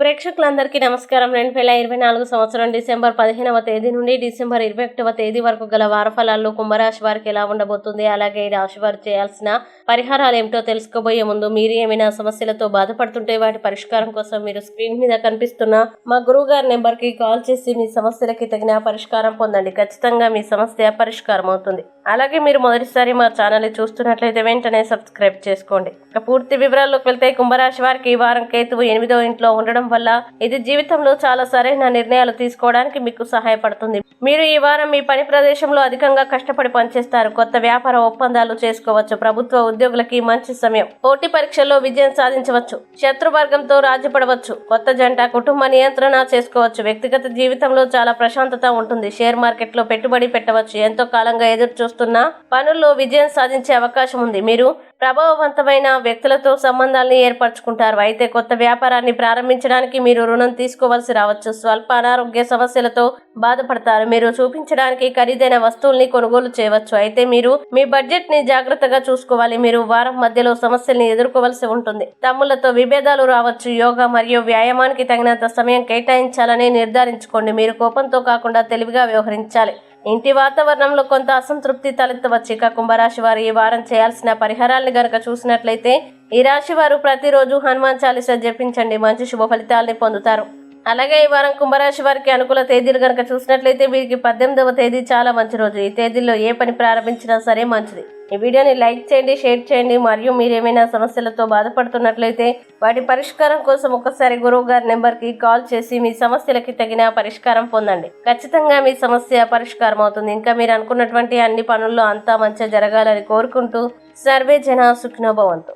ప్రేక్షకులందరికీ నమస్కారం. రెండు వేల ఇరవై నాలుగు సంవత్సరం డిసెంబర్ పదిహేనవ తేదీ నుండి డిసెంబర్ ఇరవై ఒకటవ తేదీ వరకు గల వారఫలాల్లో కుంభరాశి వారికి ఎలా ఉండబోతుంది అలాగే ఈ రాశి వారు చేయాల్సిన పరిహారాలు ఏమిటో తెలుసుకోబోయే ముందు మీరు ఏమైనా సమస్యలతో బాధపడుతుంటే వాటి పరిష్కారం కోసం మీరు స్క్రీన్ మీద కనిపిస్తున్న మా గురువు గారి నెంబర్కి కాల్ చేసి మీ సమస్యలకి తగిన పరిష్కారం పొందండి. ఖచ్చితంగా మీ సమస్య పరిష్కారం అవుతుంది అలాగే మీరు మొదటిసారి మా ఛానల్ చూస్తున్నట్లయితే వెంటనే సబ్స్క్రైబ్ చేసుకోండి. ఇక పూర్తి వివరాల్లోకి వెళ్తే కుంభరాశి వారికి ఈ వారం కేతువు ఎనిమిదో ఇంట్లో ఉండడం వల్ల ఇది జీవితంలో చాలా సరైన నిర్ణయాలు తీసుకోవడానికి మీకు సహాయపడుతుంది. మీరు ఈ వారం మీ పని ప్రదేశంలో అధికంగా కష్టపడి పనిచేస్తారు. కొత్త వ్యాపార ఒప్పందాలు చేసుకోవచ్చు. ప్రభుత్వ ఉద్యోగులకి మంచి సమయం. పోటీ పరీక్షల్లో విజయం సాధించవచ్చు. శత్రువర్గంతో రాజీపడవచ్చు. కొత్త జంట కుటుంబ నియంత్రణ చేసుకోవచ్చు. వ్యక్తిగత జీవితంలో చాలా ప్రశాంతత ఉంటుంది. షేర్ మార్కెట్లో పెట్టుబడి పెట్టవచ్చు. ఎంతో కాలంగా ఎదురు చూస్తున్న. పనుల్లో విజయం సాధించే అవకాశం ఉంది. మీరు ప్రభావవంతమైన వ్యక్తులతో సంబంధాలను ఏర్పరచుకుంటారు. అయితే కొత్త వ్యాపారాన్ని ప్రారంభించడానికి మీరు రుణం తీసుకోవాల్సి రావచ్చు. స్వల్ప అనారోగ్య సమస్యలతో బాధపడతారు. మీరు చూపించడానికి ఖరీదైన వస్తువుల్ని కొనుగోలు చేయవచ్చు. అయితే మీరు మీ బడ్జెట్ని జాగ్రత్తగా చూసుకోవాలి. మీరు వారం మధ్యలో సమస్యల్ని ఎదుర్కోవలసి ఉంటుంది. తమ్ములతో విభేదాలు రావచ్చు. యోగా మరియు వ్యాయామానికి తగినంత సమయం కేటాయించాలని నిర్ధారించుకోండి. మీరు కోపంతో కాకుండా తెలివిగా వ్యవహరించాలి. ఇంటి వాతావరణంలో కొంత అసంతృప్తి తలెత్తవచ్చు ఇక కుంభరాశి వారు ఈ వారం చేయాల్సిన పరిహారాలను గనక చూసినట్లయితే ఈ రాశి వారు ప్రతిరోజు హనుమాన్ చాలీసా జపించండి. మంచి శుభ ఫలితాలని పొందుతారు. అలాగే ఈ వారం కుంభరాశి వారికి అనుకూల తేదీలు కనుక చూసినట్లయితే వీరికి పద్దెనిమిదవ తేదీ చాలా మంచి రోజు. ఈ తేదీల్లో ఏ పని ప్రారంభించినా సరే మంచిది. ఈ వీడియోని లైక్ చేయండి షేర్ చేయండి మరియు మీరేమైనా సమస్యలతో బాధపడుతున్నట్లయితే వాటి పరిష్కారం కోసం ఒకసారి గురువు గారి నెంబర్కి కాల్ చేసి మీ సమస్యలకి తగిన పరిష్కారం పొందండి. ఖచ్చితంగా మీ సమస్య పరిష్కారం అవుతుంది. ఇంకా మీరు అనుకున్నటువంటి అన్ని పనుల్లో అంతా మంచిగా జరగాలని కోరుకుంటూ సర్వే జన సుఖినోభవంతు